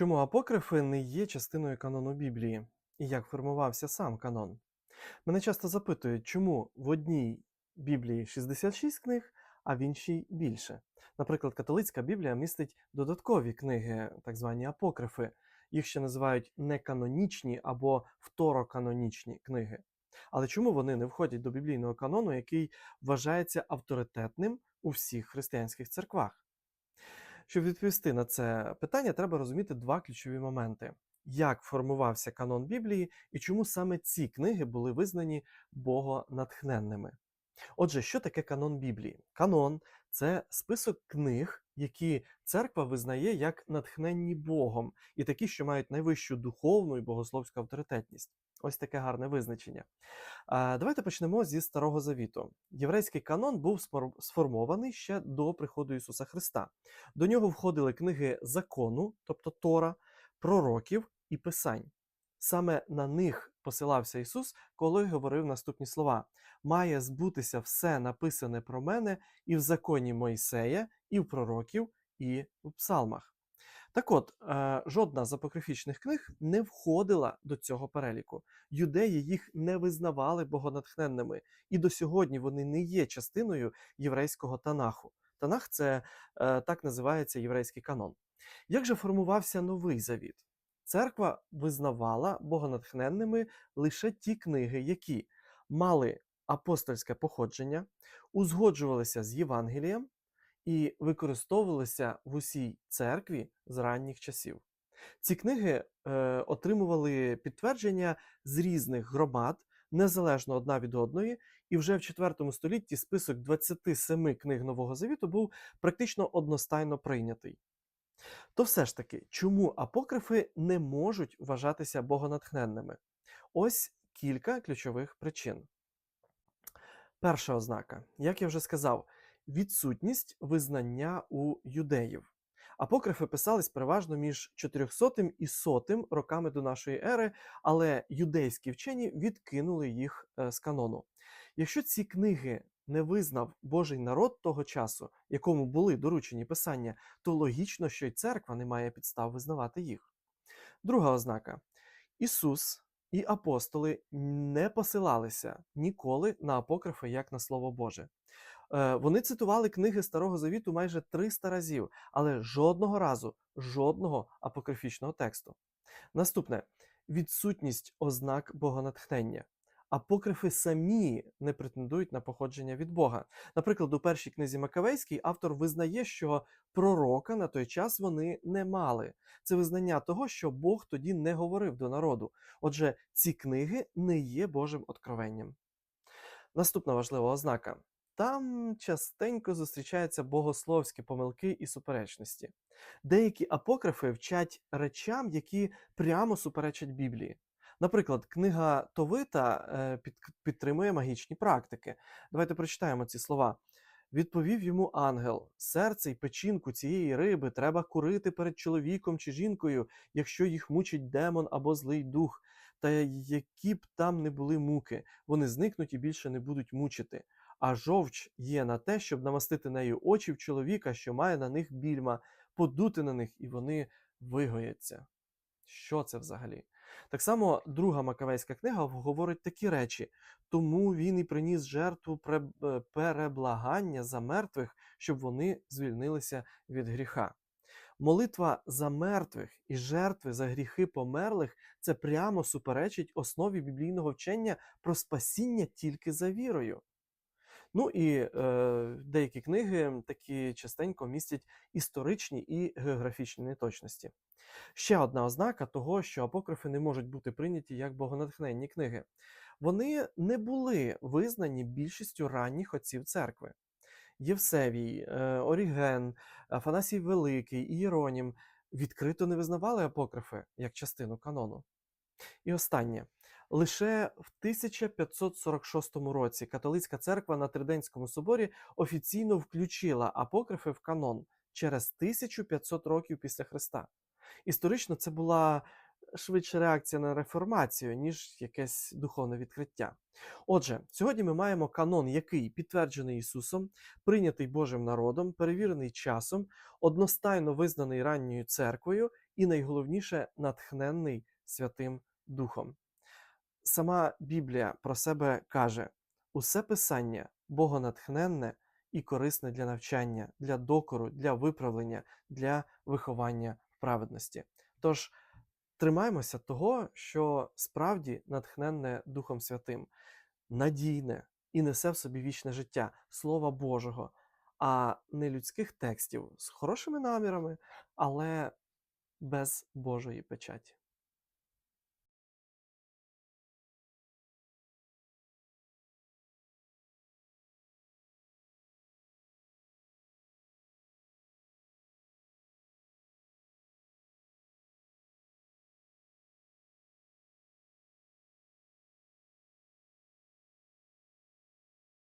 Чому апокрифи не є частиною канону Біблії? І як формувався сам канон? Мене часто запитують, чому в одній Біблії 66 книг, а в іншій більше. Наприклад, католицька Біблія містить додаткові книги, так звані апокрифи. Їх ще називають неканонічні або второканонічні книги. Але чому вони не входять до біблійного канону, який вважається авторитетним у всіх християнських церквах? Щоб відповісти на це питання, треба розуміти два ключові моменти: як формувався канон Біблії і чому саме ці книги були визнані богонатхненними. Отже, що таке канон Біблії? Канон це список книг, які церква визнає як натхненні Богом, і такі, що мають найвищу духовну і богословську авторитетність. Ось таке гарне визначення. Давайте почнемо зі Старого Завіту. Єврейський канон був сформований ще до приходу Ісуса Христа. До нього входили книги закону, тобто Тора, пророків і писань. Саме на них посилався Ісус, коли говорив наступні слова: має збутися все написане про мене і в законі Мойсея, і в пророків, і в псалмах. Так от, е, жодна з апокрифічних книг не входила до цього переліку. Юдеї їх не визнавали богонатхненними, і до сьогодні вони не є частиною єврейського Танаху. Танах це е, так називається єврейський канон. Як же формувався новий завіт? Церква визнавала богонатхненними лише ті книги, які мали апостольське походження, узгоджувалися з Євангелієм і використовувалися в усій церкві з ранніх часів. Ці книги е, отримували підтвердження з різних громад, незалежно одна від одної, і вже в IV столітті список 27 книг Нового Завіту був практично одностайно прийнятий. То все ж таки, чому апокрифи не можуть вважатися богонатхненними? Ось кілька ключових причин. Перша ознака, як я вже сказав, відсутність визнання у юдеїв. Апокрифи писались переважно між 400 і 100 роками до нашої ери, але юдейські вчені відкинули їх е, з канону. Якщо ці книги не визнав Божий народ того часу, якому були доручені писання, то логічно, що й церква не має підстав визнавати їх. Друга ознака: Ісус і апостоли не посилалися ніколи на апокрифи як на Слово Боже. Е, Вони цитували книги Старого Завіту майже 300 разів, але жодного разу, жодного апокрифічного тексту. Наступне відсутність ознак богонатхнення. Апокрифи самі не претендують на походження від Бога. Наприклад, у першій книзі Макавейській автор визнає, що пророка на той час вони не мали. Це визнання того, що Бог тоді не говорив до народу. Отже, ці книги не є Божим откровенням. Наступна важлива ознака. Там частенько зустрічаються богословські помилки і суперечності. Деякі апокрифи вчать речам, які прямо суперечать Біблії. Наприклад, книга Товита е, під, підтримує магічні практики. Давайте прочитаємо ці слова. Відповів йому ангел: серце й печінку цієї риби треба курити перед чоловіком чи жінкою, якщо їх мучить демон або злий дух, та які б там не були муки, вони зникнуть і більше не будуть мучити. А жовч є на те, щоб намастити нею очі в чоловіка, що має на них більма, подути на них, і вони вигояться. Що це взагалі? Так само друга Макавейська книга говорить такі речі, тому він і приніс жертву е, переблагання за мертвих, щоб вони звільнилися від гріха. Молитва за мертвих і жертви за гріхи померлих це прямо суперечить основі біблійного вчення про спасіння тільки за вірою. Ну і е, деякі книги такі частенько містять історичні і географічні неточності. Ще одна ознака того, що апокрифи не можуть бути прийняті як богонатхненні книги. Вони не були визнані більшістю ранніх отців церкви. Євсевій, е, Оріген, Афанасій Великий, Ієронім відкрито не визнавали апокрифи як частину канону. І останнє. Лише в 1546 році католицька церква на Триденському соборі офіційно включила апокрифи в канон через 1500 років після Христа. Історично це була швидше реакція на реформацію, ніж якесь духовне відкриття. Отже, сьогодні ми маємо канон, який підтверджений Ісусом, прийнятий Божим народом, перевірений часом, одностайно визнаний ранньою церквою і найголовніше натхненний Святим Духом. Сама Біблія про себе каже: усе писання богонатхненне і корисне для навчання, для докору, для виправлення, для виховання праведності. Тож тримаємося того, що справді натхненне Духом Святим, надійне і несе в собі вічне життя, Слова Божого, а не людських текстів з хорошими намірами, але без Божої печаті.